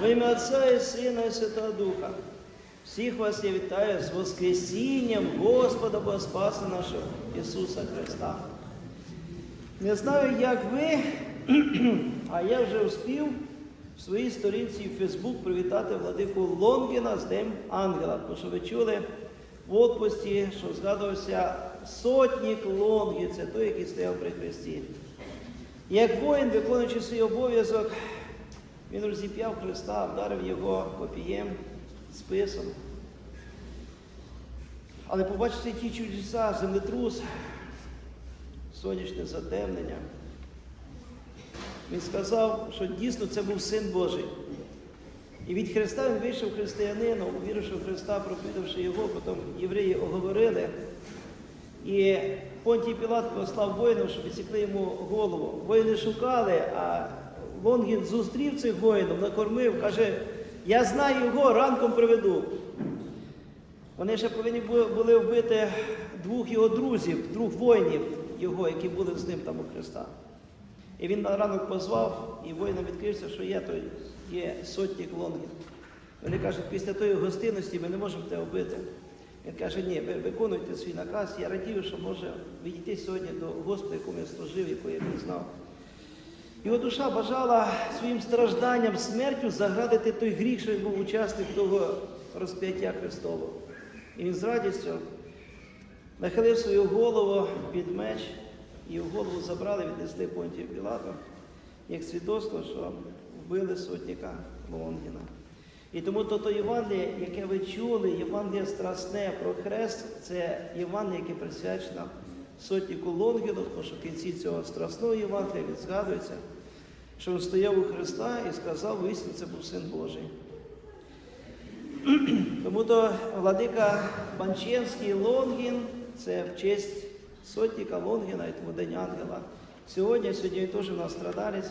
Во ім'я Отця і Сина і Святого Духа. Всіх вас я вітаю з Воскресінням Господа Бога Спаса нашого Ісуса Христа. Не знаю, як ви, а я вже успів в своїй сторінці в Фейсбук привітати владику Лонгіна з Днем Ангела. Тому що ви чули в отпусті, що згадувався сотник Лонгі, це той, який стояв при Христі. Як воїн, виконуючи свій обов'язок, він розіп'яв Христа, вдарив його копієм, списом. Але побачити ті чудеса, землетрус, сонячне затемнення. Він сказав, що дійсно це був син Божий. І від Христа він вийшов християнином, увіривши в Христа, проповідавши його, потім євреї оговорили. І Понтій Пілат послав воїнів, щоб відсікли йому голову. Воїни шукали, а Лонгін зустрів цих воїнів, накормив, каже, я знаю його, ранком приведу. Вони ще повинні були вбити двох його друзів, двох воїнів його, які були з ним там у Христа. І він на ранок позвав, і воїнам відкрився, що є той, є сотник Лонгін. Вони кажуть, після тої гостинності ми не можемо тебе вбити. Він каже, ні, ви виконуйте свій наказ, я радію, що може відійти сьогодні до Господа, якому я служив, якого я не знав. Його душа бажала своїм стражданням, смертю заградити той гріх, що він був учасник того розп'яття Христового. І він з радістю нахилив свою голову під меч, і його голову забрали, віднесли Понтію Пілату, як свідоцтво, що вбили сотника Лонгіна. І тому то, Євангеліє, яке ви чули, Євангеліє страсне про хрест, це Євангеліє, яке присвячено сотнику Лонгіну, тому що в кінці цього страсного Євангелія він згадується, що він стояв у Христа і сказав, висні це був син Божий. Тому то владика Банчевський Лонгін це в честь сотника Лонгіна і тому День Ангела. Сьогодні, сьогодні теж у нас страдалець.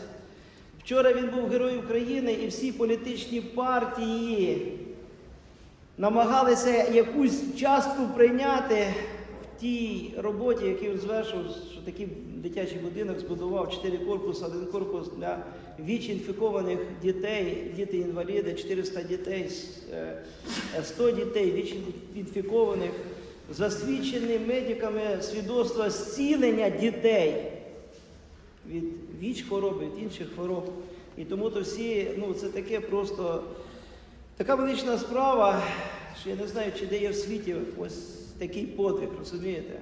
Вчора він був герой України і всі політичні партії намагалися якусь частку прийняти в тій роботі, яку він звершив, що такий дитячий будинок збудував чотири корпуси, один корпус для віч інфікованих дітей, діти-інваліди, 400 дітей, е, 100 дітей віч інфікованих, засвідчені медиками свідоцтва зцілення дітей від віч хвороби, від інших хвороб. І тому то всі, ну це таке просто така велична справа, що я не знаю, чи де є в світі ось такий подвиг, розумієте?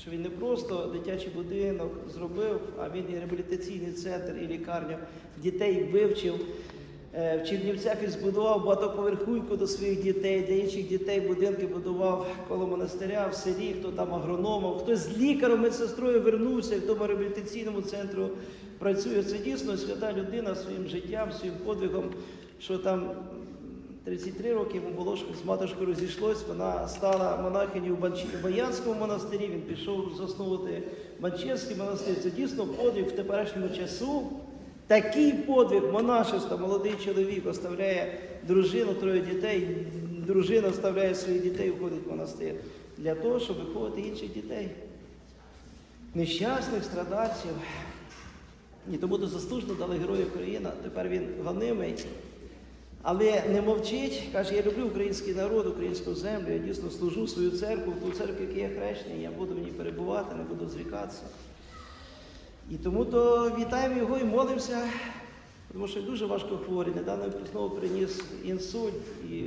Що він не просто дитячий будинок зробив, а він і реабілітаційний центр, і лікарню дітей вивчив. Е, В Чернівцях він збудував багатоповерхуйку до своїх дітей, для інших дітей будинки будував коло монастиря в селі, хто там агрономом, хтось з лікарем, медсестрою вернувся в тому реабілітаційному центру працює. Це дійсно свята людина своїм життям, своїм подвигом, що там 33 роки йому було, з матушкою розійшлось, вона стала монахиню в Баянському монастирі, він пішов засновувати Банчевський монастир. Це дійсно подвиг в теперішньому часу. Такий подвиг монашества, молодий чоловік оставляє дружину, троє дітей, дружина оставляє своїх дітей, входить в монастир для того, щоб виховувати інших дітей. Нещасних страдальців. І тому то заслужено дали Герої України. Тепер він гонимий. Але не мовчить, каже, я люблю український народ, українську землю, я дійсно служу свою церкву, ту церкву, яку я хрещений, я буду в ній перебувати, не буду зрікатися. І тому то вітаємо його і молимося, тому що дуже важко хворий. Недавно він знову приніс інсульт, і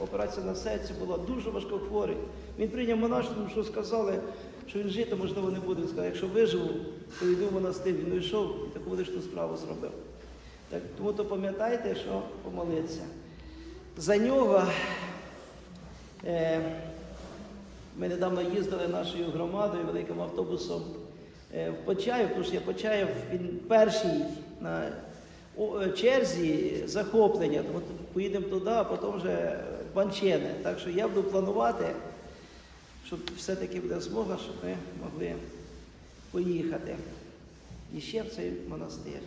операція на серці була дуже важко хворий. Він прийняв монашество, що сказали, що він жити, можливо, не буде. Він сказав, якщо виживу, то йду в монастир. Він уйшов і таку величну справу зробив. Так, тому то пам'ятайте, що помолитися. За нього е, ми недавно їздили нашою громадою великим автобусом е, в Почаїв, тому що я Почаїв, він перший на о- е, черзі захоплення. Тому поїдемо туди, а потім вже Банчене. Так що я буду планувати, щоб все-таки буде змога, щоб ми могли поїхати. І ще в цей монастир.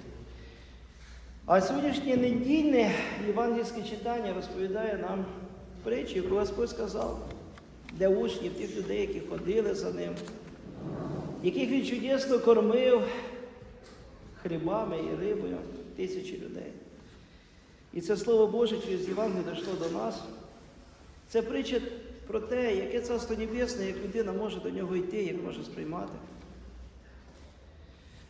А сьогоднішнє недільне євангельське читання розповідає нам притчу, яку Господь сказав для учнів, тих людей, які ходили за ним, яких він чудесно кормив хлібами і рибою тисячі людей. І це Слово Боже через Євангеліє дійшло до нас. Це притча про те, яке царство небесне, як людина може до нього йти, як може сприймати.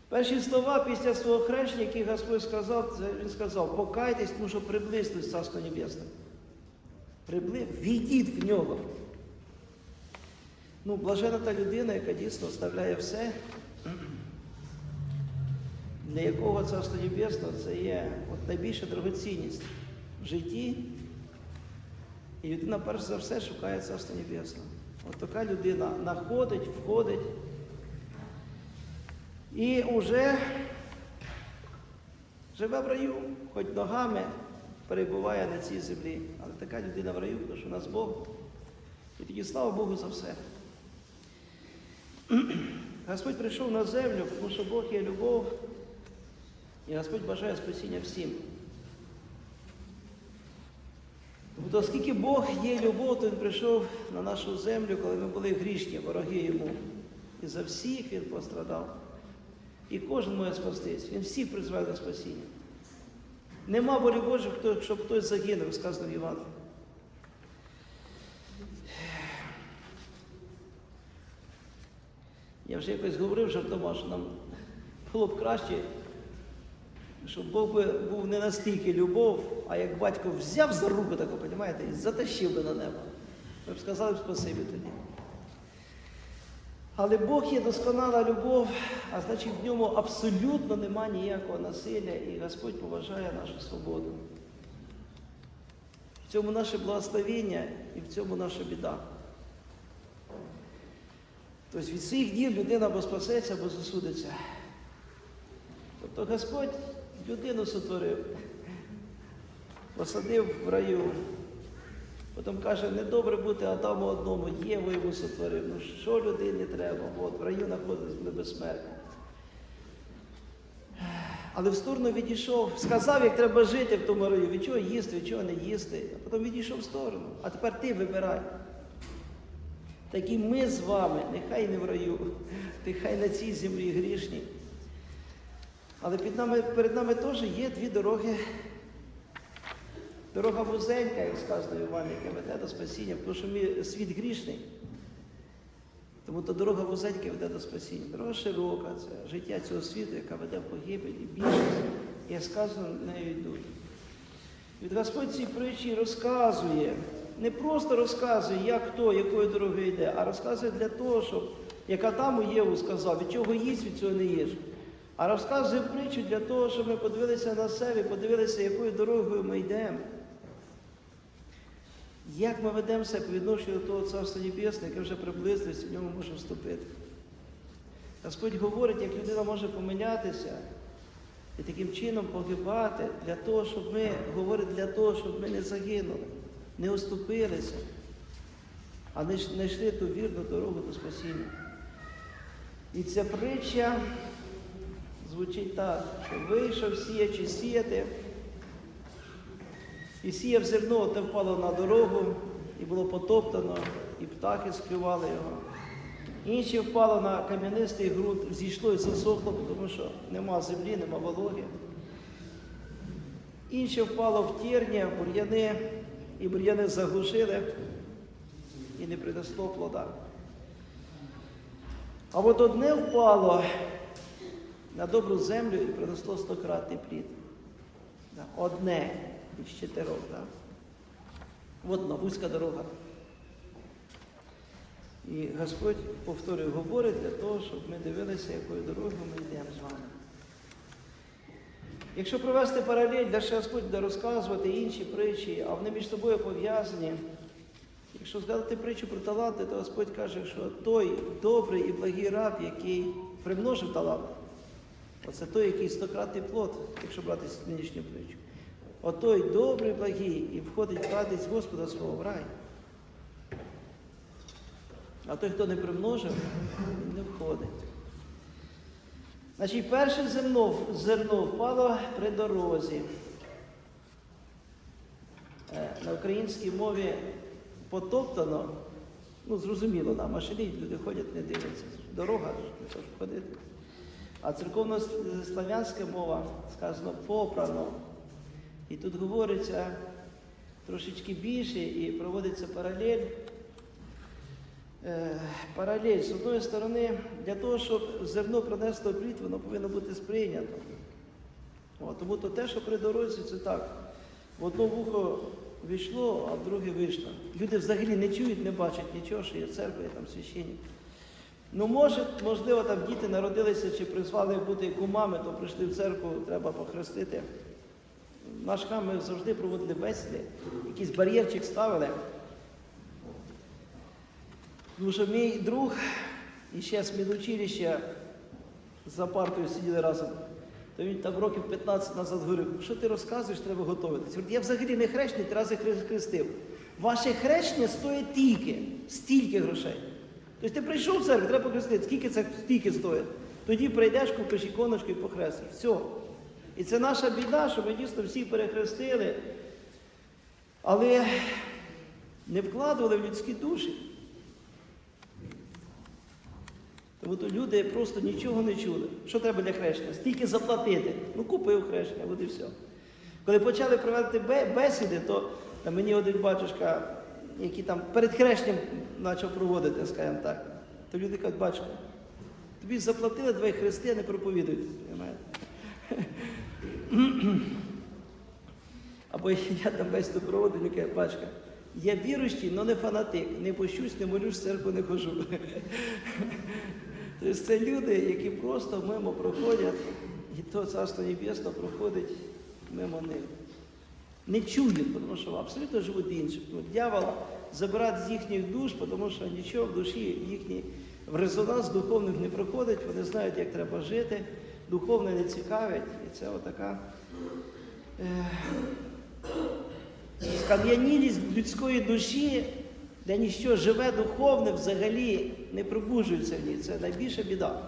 Перші слова після свого хрещення, які Господь сказав, це Він сказав, покайтесь, тому що приблизьтесь Царство Небесне. Прибли... Війдіть в нього. Ну, блажена та людина, яка дійсно оставляє все, для якого Царство Небесне це є от найбільша дорогоцінність в житті. І людина перш за все шукає Царство Небесне. От така людина знаходить, входить і вже живе в раю, хоч ногами перебуває на цій землі. Але така людина в раю, тому що у нас Бог. І тоді слава Богу за все. Господь прийшов на землю, тому що Бог є любов, і Господь бажає спасіння всім. Тобто, оскільки Бог є любов, то Він прийшов на нашу землю, коли ми були грішні, вороги йому. І за всіх Він пострадав. І кожен може спастись. Він всіх призвав до спасіння. Нема волі Божої, хто- щоб хтось загинув, сказано в Івані. Я вже якось говорив жартома, що нам було б краще, щоб Бог би був не настільки любов, а як батько взяв за руку таку, розумієте, і затащив би на небо. Ми б сказали б спасибі тоді. Але Бог є досконала любов, а значить в ньому абсолютно нема ніякого насилля, і Господь поважає нашу свободу. В цьому наше благословення і в цьому наша біда. Тобто від своїх діл людина або спасеться, або засудиться. Тобто Господь людину сотворив, посадив в раю. Потім каже, недобре бути Адаму одному, Єву йому сотворив. Ну що людині треба? От в раю знаходились були безсмертні. Але в сторону відійшов, сказав, як треба жити в тому раю, від чого їсти, від чого не їсти. А потім відійшов в сторону. А тепер ти вибирай. Такі ми з вами, нехай не в раю, нехай на цій землі грішні. Але під нами, перед нами теж є дві дороги. Дорога вузенька, як сказано Івані, яка веде до спасіння, тому що ми світ грішний. Тому то дорога вузенька веде до спасіння. Дорога широка, це життя цього світу, яка веде в погибель і більшість, як сказано, нею йдуть. Від Господь цій притчі розказує, не просто розказує, як хто, якою дорогою йде, а розказує для того, щоб, як Адаму Єву сказав, від чого їсть, від цього не їж. А розказує притчу для того, щоб ми подивилися на себе, подивилися, якою дорогою ми йдемо. Як ми ведемося по відношенню до того Царства Небесного, яке вже приблизилось, в ньому може вступити. Господь говорить, як людина може помилятися і таким чином погибати для того, щоб ми, говорить для того, щоб ми не загинули, не оступилися, а не йш- не йшли ту вірну дорогу до спасіння. І ця притча звучить так, що вийшов сіячи сіяти, і сіяв зерно, те впало на дорогу, і було потоптано, і птахи склювали його. Інше впало на кам'янистий ґрунт, зійшло і засохло, тому що нема землі, нема вологи. Інше впало в тірня, в бур'яни, і бур'яни заглушили, і не принесло плода. А от одне впало на добру землю і принесло стократний плід. Одне із чотирьох. Да. От вона, вузька дорога. І Господь, повторюю, говорить для того, щоб ми дивилися, якою дорогою ми йдемо з вами. Якщо провести паралель, ще Господь буде розказувати інші притчі, а вони між собою пов'язані. Якщо згадати притчу про таланти, то Господь каже, що той добрий і благий раб, який примножив талант, оце той, який стократний плод, якщо брати нинішню притчу. От той добрий, благий і входить радість Господа свого в рай. А той, хто не примножив, він не входить. Значить, перше зерно, зерно впало при дорозі. Е, На українській мові потоптано, ну, зрозуміло, на машині люди ходять, не дивляться. Дорога не то ж ходити. А церковно-слав'янська мова сказано попрано. І тут говориться трошечки більше і проводиться паралель. Е, Паралель, з одної сторони, для того, щоб зерно принесло плід, воно повинно бути сприйнято. От, тому то те, що при дорозі, це так. В одне вухо війшло, а в друге вийшло. Люди взагалі не чують, не бачать нічого, що є церква, є там священник. Ну, може, можливо, там діти народилися чи призвали бути кумами, то прийшли в церкву, треба похрестити. Наш храм ми завжди проводили бесіди, якийсь бар'єрчик ставили. Тому що мій друг і ще з медучилища за партою сиділи разом. То він там років 15 назад говорив, що ти розказуєш, треба готуватися. Я взагалі не хрещений, три рази хре- хрестив. Ваше хрещення стоїть тільки, стільки грошей. Тобто ти прийшов в церкву, треба похрестити, скільки це стільки стоїть. Тоді прийдеш, купиш іконочку і похрестиш. Все. І це наша біда, що ми дійсно всі перехрестили, але не вкладували в людські душі. Тому то люди просто нічого не чули. Що треба для хрещення? Стільки заплатити. Ну, купив хрещення, от і все. Коли почали проводити бесіди, то мені один батюшка, який там перед хрещенням почав проводити, скажімо так, то люди кажуть, батюшка, тобі заплатили двоє хрести, а не проповідують. Або я там бесіду проводив, він каже, я віруючий, але не фанатик. Не пощусь, не молюсь, в церкву не хожу. Тобто це люди, які просто мимо проходять, і то Царство Небесне проходить мимо них. Не чують, тому що абсолютно живуть іншим. Ну, Дьявол забирає з їхніх душ, тому що нічого в душі їхній в резонанс духовних не проходить, вони знають, як треба жити, духовне не цікавить. І це отака е, скам'янілість людської душі, де ніщо живе духовне взагалі не пробуджується в ній. Це найбільша біда.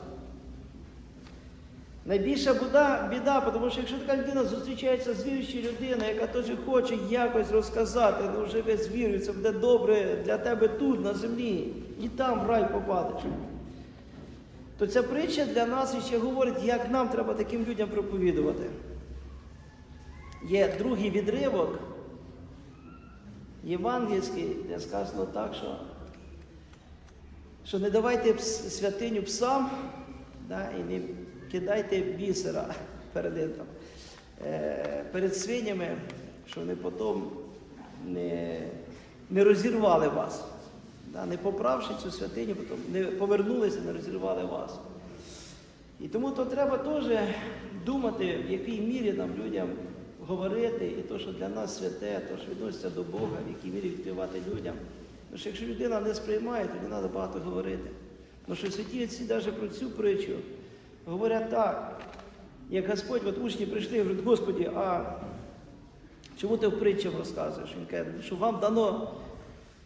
Найбільша біда, біда, тому що якщо така людина зустрічається з віруючою людиною, яка теж хоче якось розказати, ну живе з вірою, це буде добре для тебе тут, на землі, і там в рай попадеш. То ця притча для нас ще говорить, як нам треба таким людям проповідувати. Є другий відривок євангельський, де сказано так, що, що не давайте святиню псам да, і не кидайте бісера перед, там, е, перед свинями, що вони потім не, не розірвали вас. Да, не поправши цю святиню, не повернулися, не розірвали вас. І тому то треба теж думати, в якій мірі нам людям говорити, і то, що для нас святе, то, що відноситься до Бога, в якій мірі відкривати людям. Тому що якщо людина не сприймає, то не треба багато говорити. Тому що святі отці навіть про цю притчу говорять так, як Господь, от учні прийшли і говорять, Господі, а чому ти в притчах розказуєш? Він каже, що вам дано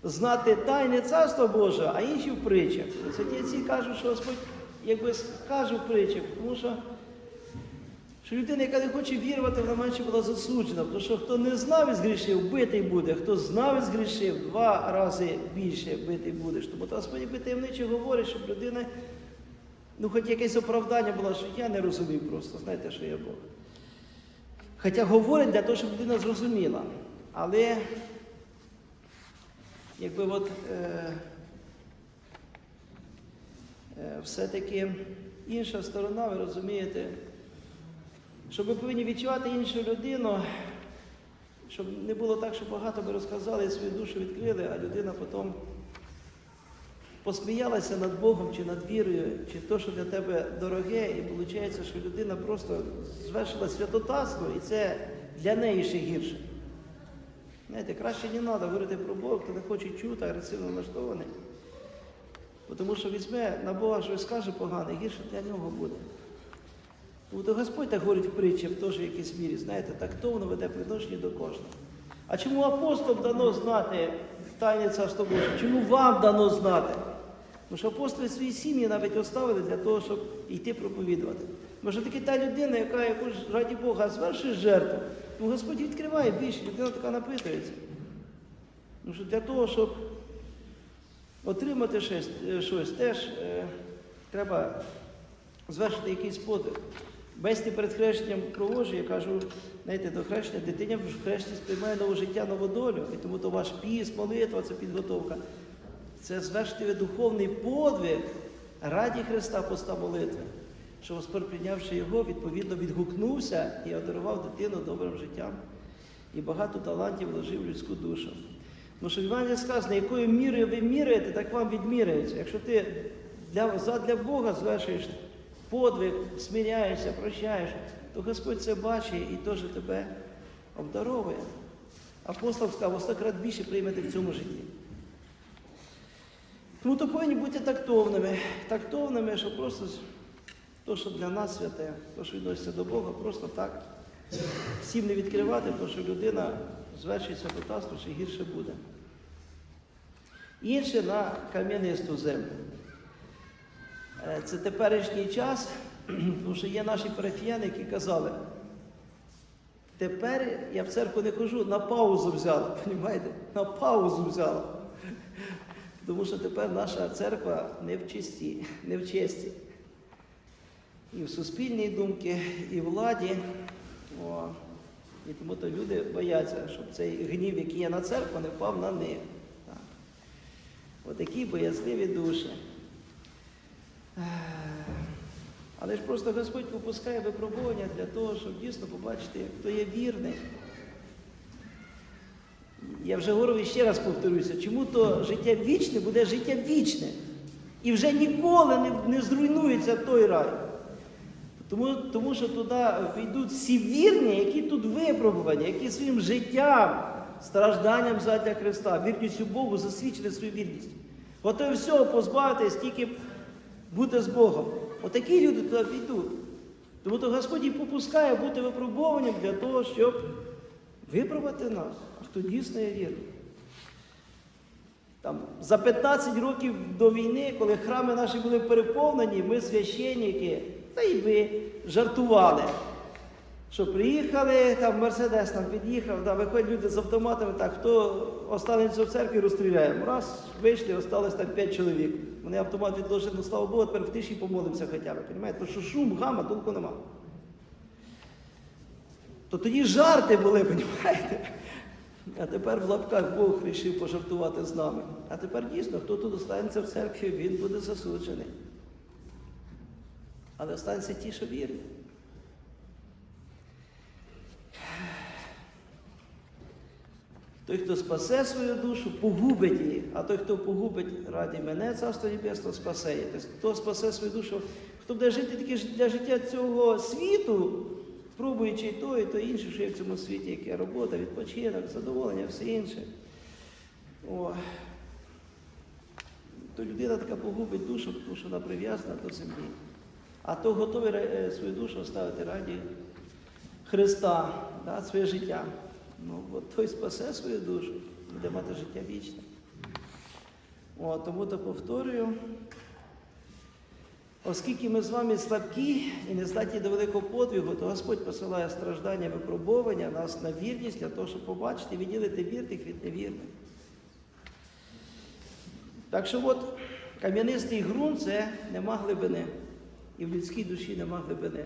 знати тайне царство Боже, а інші в притчах. Святі кажуть, що Господь якби скаже в притчах, тому що що людина, яка не хоче вірувати, вона менше була засуджена. Тому що хто не знав і згрішив, битий буде. Хто знав і згрішив, два рази більше битий будеш. Тому то Господь якби таємниче говорить, щоб людина, ну хоч якесь оправдання було, що я не розумів просто, знаєте, що я Бог. Хоча говорить для того, щоб людина зрозуміла. Але якби от е, е, все-таки інша сторона, ви розумієте, щоб ми повинні відчувати іншу людину, щоб не було так, що багато ми розказали свою душу відкрили, а людина потім посміялася над Богом чи над вірою, чи то, що для тебе дороге, і виходить, що людина просто звершила святотатство, і це для неї ще гірше. Знаєте, краще не треба говорити про Бога, хто не хоче чути, агресивно налаштований. Бо Тому що візьме на Бога щось скаже погане, гірше для нього буде. То Господь так говорить в притчі, в теж якійсь мірі, знаєте, тактовно веде по відношенню до кожного. А чому апостолам дано знати тайне царство Боже? Чому вам дано знати? Тому що апостоли свої сім'ї навіть оставили для того, щоб йти проповідувати. Може таки та людина, яка якусь раді Бога звершує жертву, ну Господь відкриває більше, людина така напитується. Тому що для того, щоб отримати щось, е, щось теж е, треба звершити якийсь подвиг. Бесті перед хрещенням проводжу, я кажу, знаєте, до хрещення дитиня в хрещенні сприймає нове життя, нову долю. І тому то ваш піс, молитва, це підготовка. Це звершити духовний подвиг раді Христа поста молитви, що Господь, прийнявши його, відповідно відгукнувся і одарував дитину добрим життям. І багато талантів вложив в людську душу. Ну, що Івані сказано, якою мірою ви міряєте, так вам відміряється. Якщо ти для, задля Бога звершуєш подвиг, смиряєшся, прощаєш, то Господь це бачить і теж тебе обдаровує. Апостол сказав, остократ більше приймете в цьому житті. Тому то повинні бути тактовними, тактовними, що просто то, що для нас святе, то, що відноситься до Бога, просто так всім не відкривати, тому що людина звершиться потасу, чи гірше буде. Інше на кам'янисту землю. Е, Це теперішній час, тому що є наші парафіяни, які казали, тепер я в церкву не хожу, на паузу взяла, розумієте? На паузу взяла. Тому що тепер наша церква не в чисті, не в честі. І в суспільній думці, і владі. О, і тому то люди бояться, щоб цей гнів, який є на церкву, не впав на них. Так. Отакі боязливі душі. Але ж просто Господь випускає випробування для того, щоб дійсно побачити, хто є вірний. Я вже говорив і ще раз повторюся, чому то життя вічне буде життя вічне. І вже ніколи не, не зруйнується той рай. Тому, тому що туди війдуть всі вірні, які тут випробувані, які своїм життям, стражданням задля Христа, вірністю Богу засвідчили свою вірність. Готові всього позбавитись, тільки бути з Богом. Отакі люди туди війдуть. Тому то Господь і попускає бути випробуванням для того, щоб випробувати нас, хто дійсно є вірний. Там, за 15 років до війни, коли храми наші були переповнені, ми священники, та й ви жартували. Що приїхали, там Мерседес там під'їхав, да, виходять люди з автоматами, так, хто останеться в церкві, розстріляємо. Раз, вийшли, осталось там 5 чоловік. Вони автомат відложили, ну слава Богу, тепер в тиші помолимося хоча б. Тому що шум, гама, толку нема. То тоді жарти були, розумієте? А тепер в лапках Бог вирішив пожартувати з нами. А тепер дійсно, хто тут останеться в церкві, він буде засуджений. Але останеться ті, що вірні. Той, хто спасе свою душу, погубить її, а той, хто погубить раді мене, царство небесне, спасе її. Хто спасе свою душу, хто буде жити тільки для життя цього світу, пробуючи і то, і то інше, що є в цьому світі, яке робота, відпочинок, задоволення, все інше. О. То людина така погубить душу, тому що вона прив'язана до землі. А то готовий е, свою душу оставити раді Христа, да, своє життя. Ну, от той спасе свою душу, буде мати життя вічне. Тому то повторюю, оскільки ми з вами слабкі і не здатні до великого подвигу, то Господь посилає страждання, випробування нас на вірність для того, щоб побачити відділити вірних від невірних. Так що от кам'янистий ґрунт це нема глибини. І в людській душі нема глибини.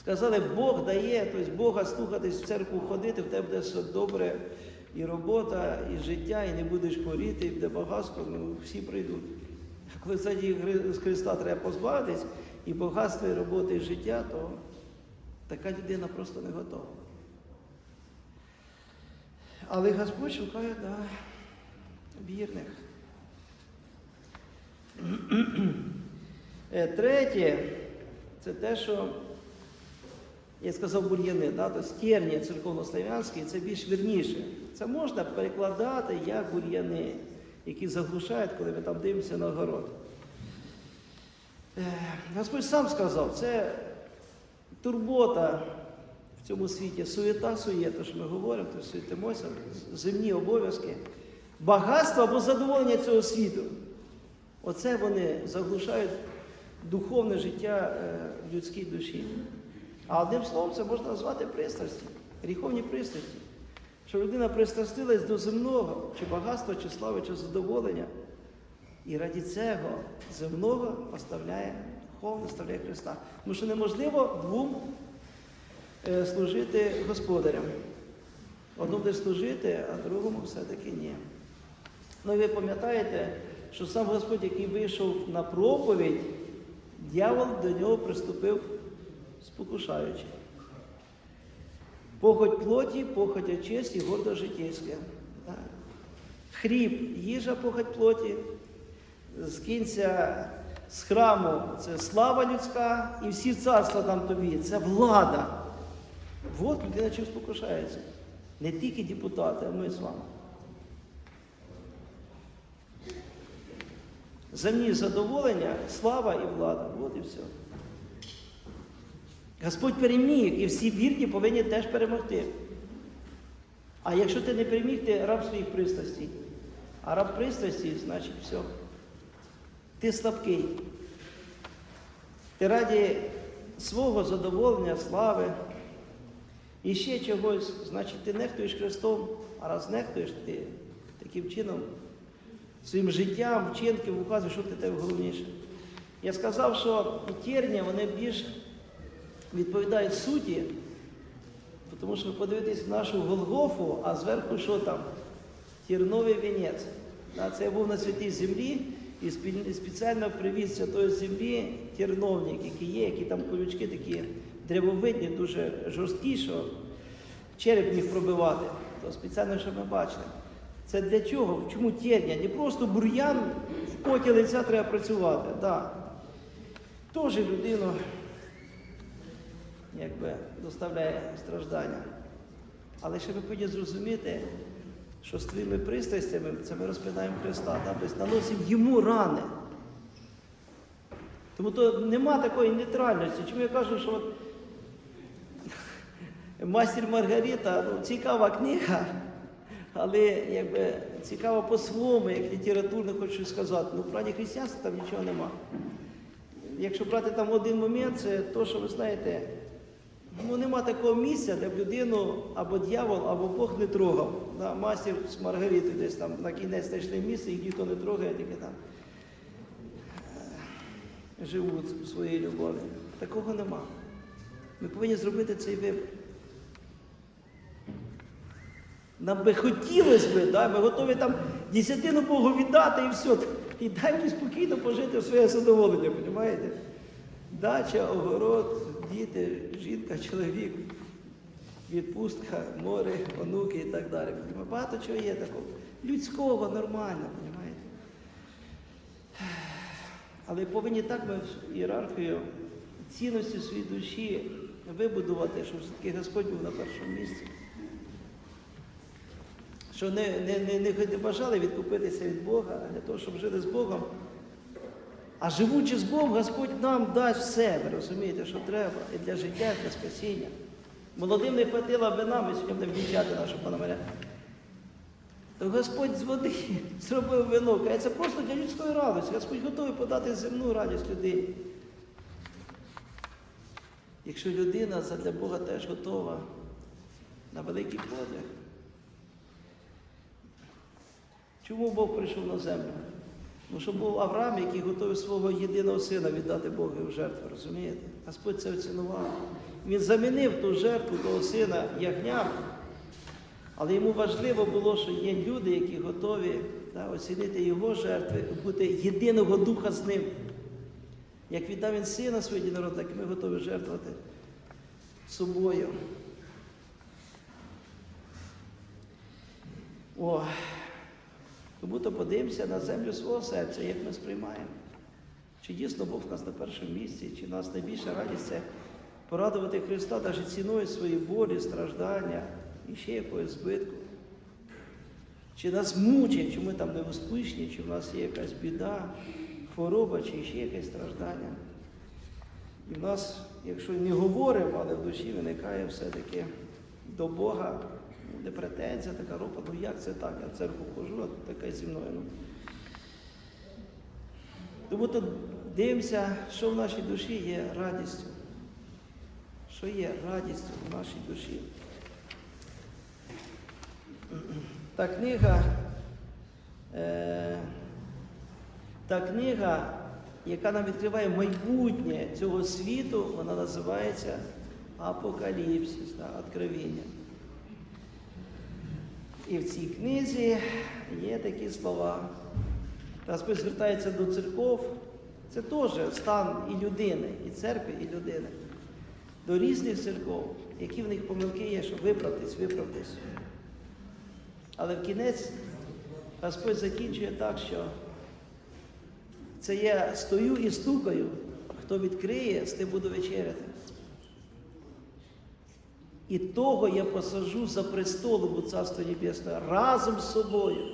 Сказали, Бог дає, тобто Бога слухатись в церкву ходити, в тебе буде все добре, і робота, і життя, і не будеш хворіти, і буде багатство, ну всі прийдуть. А коли заді з Христа треба позбавитись, і багатство, і роботи, і життя, то така людина просто не готова. Але Господь шукає да, вірних. Е, Третє, це те, що я сказав бур'яни, да, то стерні церковнослов'янські, це більш вірніше. Це можна перекладати як бур'яни, які заглушають, коли ми там дивимося на город. Е, Господь сам сказав, це турбота в цьому світі, суєта, суєта, що ми говоримо, то суетимося, земні обов'язки, багатство або задоволення цього світу. Оце вони заглушають духовне життя е, людській душі. А одним словом, це можна назвати пристрасті, гріховні пристрасті. Що людина пристрастилась до земного, чи багатства, чи слави, чи задоволення. І раді цього земного оставляє духовно наставляє Христа. Тому що неможливо двом е, служити господарям. Одному буде служити, а другому все-таки ні. Ну і ви пам'ятаєте, що сам Господь, який вийшов на проповідь, дьявол до нього приступив спокушаючи. Похоть плоті, похоть очесть і гордо житейське. Хріб, їжа, похоть плоті, з кінця з храму це слава людська, і всі царства там тобі, це влада. От людина чим спокушається. Не тільки депутати, а ми з вами. Земні задоволення, слава і влада. От і все. Господь переміг, і всі вірні повинні теж перемогти. А якщо ти не переміг, ти раб своїх пристрастей. А раб пристрасті, значить все. Ти слабкий. Ти раді свого задоволення, слави і ще чогось, значить, ти нехтуєш Христом, а раз нехтуєш, ти таким чином своїм життям, вчинком указуєш, що для тебе головніше. Я сказав, що терні, вони більш відповідають суті, тому що ви подивитесь нашу Голгофу, а зверху що там? Терновий вінець. Це я був на святій землі і спеціально привіз з землі терновник, які є, які там колючки такі древовидні, дуже жорсткі, що череп міг пробивати. То спеціально, щоб ми бачили. Це для чого? Чому терня? Не просто бур'ян в поті лиця треба працювати. Да. Теж людину якби, доставляє страждання. Але ще ми повинні зрозуміти, що з твоїми пристрастями це ми розпинаємо Христа, да? тобто наносимо йому рани. Тому то нема такої нейтральності. Чому я кажу, що от Мастер Маргарита ну, цікава книга, але якби цікава по-своєму, як літературно хочу сказати. Ну, в плані християнства там нічого нема. Якщо брати там один момент, це то, що ви знаєте, ну нема такого місця, де б людину або дьявол, або Бог не трогав. Да, мастер з Маргаритою десь там на кінець знайшли місце, їх ніхто не трогає, тільки там е, живуть в своїй любові. Такого нема. Ми повинні зробити цей вибір. Нам би хотілося би, да? ми готові там десятину Богу віддати і все. І дай мені спокійно пожити в своє задоволення, розумієте? Дача, огород, діти, жінка, чоловік, відпустка, море, онуки і так далі. Багато чого є такого. Людського, нормально, розумієте? Але повинні так ми ієрархію цінності своїй душі вибудувати, щоб все-таки Господь був на першому місці. Що не, не, не, не, бажали відкупитися від Бога, а для того, щоб жили з Богом. А живучи з Богом, Господь нам дасть все, ви розумієте, що треба і для життя, і для спасіння. Молодим не хватило вина, ми сьогодні будемо вінчати нашу пономаря. То Господь з води зробив вино. Каже, Це просто для людської радості. Господь готовий подати земну радість людині. Якщо людина задля Бога теж готова на великий подвиг. Чому Бог прийшов на землю? Ну, що був Авраам, який готовий свого єдиного сина віддати Богу в жертву, розумієте? Господь це оцінував. Він замінив ту жертву того сина ягням, але йому важливо було, що є люди, які готові да, оцінити його жертви, бути єдиного духа з ним. Як віддав він сина свого єдинородного, так і ми готові жертвувати собою. О, тому то подивимося на землю свого серця, як ми сприймаємо. Чи дійсно Бог у нас на першому місці, чи нас найбільша радість це порадувати Христа навіть ціною своєї болі, страждання і ще якогось збитку. Чи нас мучить, чи ми там не успішні, чи в нас є якась біда, хвороба, чи ще якесь страждання. І в нас, якщо не говоримо, але в душі виникає все-таки до Бога не претензія, така ропа, ну як це так? Я в церкву хожу, а тут таке зі мною. Ну. Тому то дивимося, що в нашій душі є радістю. Що є радістю в нашій душі. Та книга, е, та книга яка нам відкриває майбутнє цього світу, вона називається Апокаліпсис, да, Откровіння. І в цій книзі є такі слова. Господь звертається до церков. Це теж стан і людини, і церкви, і людини. До різних церков, які в них помилки є, щоб виправтись, виправтись. Але в кінець Господь закінчує так, що це я стою і стукаю, хто відкриє, з тим буду вечеряти. І того я посажу за престолом у Царство Небесне разом з собою.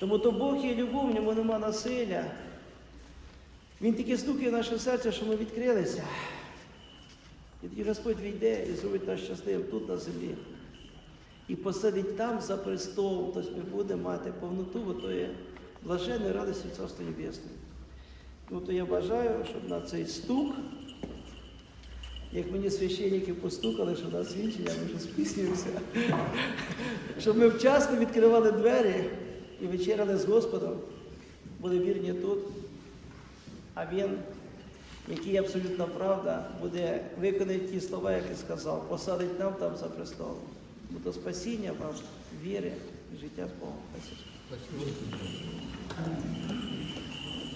Тому то Бог є любов, в ньому нема насилля. Він тільки стукає в наше серце, що ми відкрилися. І тоді Господь війде і зробить нас щасливим тут на землі. І посадить там за престолом, тобто ми будемо мати повноту, бо то є блаженної радості Царства Небесного. Тому то я бажаю, щоб на цей стук, як мені священники постукали, що на свідчення, ми вже спіснюємося, щоб ми вчасно відкривали двері і вечеряли з Господом, були вірні тут. А Він, який абсолютно правда, буде виконати ті слова, які сказав, посадить нам там за престолом. Бо то спасіння вам, віри життя з Богом. Спасибо.